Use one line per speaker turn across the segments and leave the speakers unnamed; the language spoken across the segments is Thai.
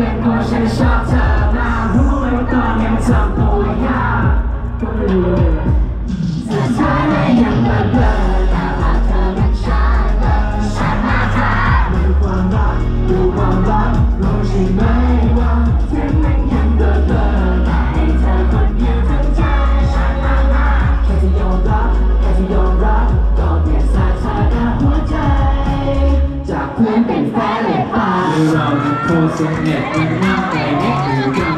เป็นเพราะฉันชอบเธอมารู้ไหมว่าตอนยังทำตัวยากก็ไม่รู้สถานะยังเบลอเบลอแต่ว่าเธอเป็นชายเบลอฉันมาเธอดูความรักดูความรักรู้ใช่ไหมว่าถึงมันยังเบลอเลอแต่ให้เธอคนเดียวทั้งใจฉันมาลาแค่จะยอมรับแค่จะยอมรับก็เปลี่ยนสถานะหัวใจ จากเพื่อนเป็นแฟน เราจะโพสต์สเนี่ยมันมากไปนิดหรือกำลัง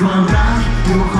quando eu